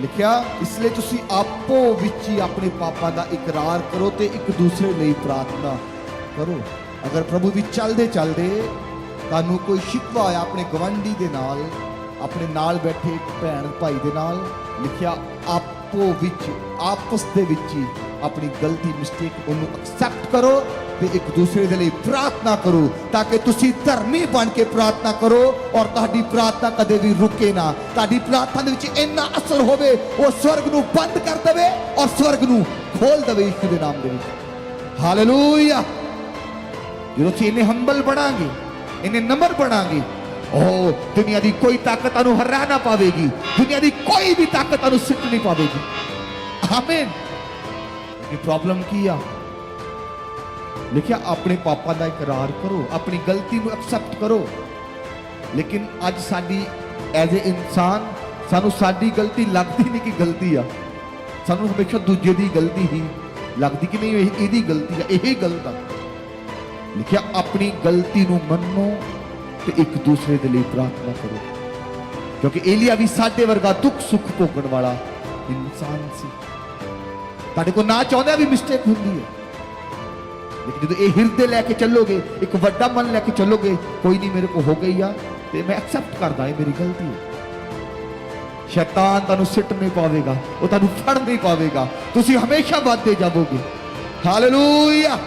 ਲਿਖਿਆ, ਇਸ ਲਈ ਤੁਸੀਂ ਆਪੋ ਵਿੱਚ ਹੀ ਆਪਣੇ ਪਾਪਾਂ ਦਾ ਇਕਰਾਰ ਕਰੋ ਤੇ ਇੱਕ ਦੂਸਰੇ ਲਈ ਪ੍ਰਾਰਥਨਾ ਕਰੋ। ਅਗਰ ਪ੍ਰਭੂ ਵਿੱਚ ਚੱਲਦੇ ਚੱਲਦੇ ਤੁਹਾਨੂੰ ਕੋਈ ਸ਼ਿਕਵਾ ਹੋਇਆ ਆਪਣੇ ਗਵੰਡੀ ਦੇ ਨਾਲ, ਆਪਣੇ ਨਾਲ ਬੈਠੇ ਇੱਕ ਭੈਣ ਭਾਈ ਦੇ ਨਾਲ, ਲਿਖਿਆ, ਆਪੋ ਵਿੱਚ, ਆਪਸ ਦੇ ਵਿੱਚ ਹੀ ਆਪਣੀ ਗਲਤੀ ਮਿਸਟੇਕ ਉਹਨੂੰ ਐਕਸੈਪਟ ਕਰੋ ਤੇ ਇੱਕ ਦੂਸਰੇ ਦੇ ਲਈ ਪ੍ਰਾਰਥਨਾ ਕਰੋ ਤਾਂ ਕਿ ਤੁਸੀਂ ਧਰਮੀ ਬਣ ਕੇ ਪ੍ਰਾਰਥਨਾ ਕਰੋ ਔਰ ਤੁਹਾਡੀ ਪ੍ਰਾਰਥਨਾ ਕਦੇ ਵੀ ਰੁਕੇ ਨਾ ਤੁਹਾਡੀ ਪ੍ਰਾਰਥਨਾ ਦੇ ਵਿੱਚ ਇੰਨਾ ਅਸਰ ਹੋਵੇ ਉਹ ਸਵਰਗ ਨੂੰ ਬੰਦ ਕਰ ਦੇਵੇ ਔਰ ਸਵਰਗ ਨੂੰ ਖੋਲ ਦੇਵੇ ਯਿਸੂ ਦੇ ਨਾਮ ਦੇ ਵਿੱਚ ਹਾਲੇਲੂਇਆ ਜਦੋਂ ਅਸੀਂ ਇੰਨੇ ਹੰਬਲ ਬਣਾਂਗੇ ਇੰਨੇ ਨਮਰ ਬਣਾਂਗੇ ਉਹ ਦੁਨੀਆ ਦੀ ਕੋਈ ਤਾਕਤ ਤੁਹਾਨੂੰ ਹਰਾ ਨਾ ਪਾਵੇਗੀ ਦੁਨੀਆ ਦੀ ਕੋਈ ਵੀ ਤਾਕਤ ਤੁਹਾਨੂੰ ਸਿੱਟ ਨਹੀਂ ਪਾਵੇਗੀ ਆਮੀਨ ਇਹ ਪ੍ਰੋਬਲਮ ਕੀ ਆ ਲਿਖਿਆ ਆਪਣੇ ਪਾਪਾਂ ਦਾ ਇਕਰਾਰ ਕਰੋ ਆਪਣੀ ਗਲਤੀ ਨੂੰ ਐਕਸੈਪਟ ਕਰੋ ਲੇਕਿਨ ਅੱਜ ਸਾਡੀ ਐਜ਼ ਅ ਇਨਸਾਨ ਸਾਨੂੰ ਸਾਡੀ ਗਲਤੀ ਲੱਗਦੀ ਨਹੀਂ ਕਿ ਗਲਤੀ ਆ ਸਾਨੂੰ ਹਮੇਸ਼ਾ ਦੂਜੇ ਦੀ ਗਲਤੀ ਹੀ ਲੱਗਦੀ ਕਿ ਨਹੀਂ ਇਹ ਇਹਦੀ ਗਲਤੀ ਆ ਇਹ ਗਲਤ ਆ ਲਿਖਿਆ ਆਪਣੀ ਗਲਤੀ ਨੂੰ ਮੰਨੋ ਤੇ ਇੱਕ ਦੂਸਰੇ ਦੇ ਲਈ ਪ੍ਰਾਰਥਨਾ ਕਰੋ ਕਿਉਂਕਿ ਏਲੀਆ ਵੀ ਸਾਡੇ ਵਰਗਾ ਦੁੱਖ ਸੁੱਖ ਭੋਗਣ ਵਾਲਾ ਇਨਸਾਨ ਸੀ ਤੁਹਾਡੇ ਕੋਲ ਨਾ ਚਾਹੁੰਦਾ ਵੀ ਮਿਸਟੇਕ ਹੁੰਦੀ ਹੈ। ਲੇਕਿਨ ਜਦੋਂ ਇਹ ਹਿਰਦੇ ਲੈ ਕੇ ਚੱਲੋਗੇ, ਇੱਕ ਵੱਡਾ ਮਨ ਲੈ ਕੇ ਚੱਲੋਗੇ, ਕੋਈ ਨਹੀਂ ਮੇਰੇ ਕੋ ਹੋ ਗਈ ਆ, ਤੇ ਮੈਂ ਐਕਸੈਪਟ ਕਰਦਾ ਇਹ ਮੇਰੀ ਗਲਤੀ ਹੈ। ਸ਼ੈਤਾਨ ਤੁਹਾਨੂੰ ਸਿੱਟ ਨਹੀਂ ਪਾਵੇਗਾ, ਉਹ ਤੁਹਾਨੂੰ ਫੜ ਨਹੀਂ ਪਾਵੇਗਾ। ਤੁਸੀਂ ਹਮੇਸ਼ਾ ਵੱਧਦੇ ਜਾਵੋਗੇ। ਹਾਲੇਲੂਇਆ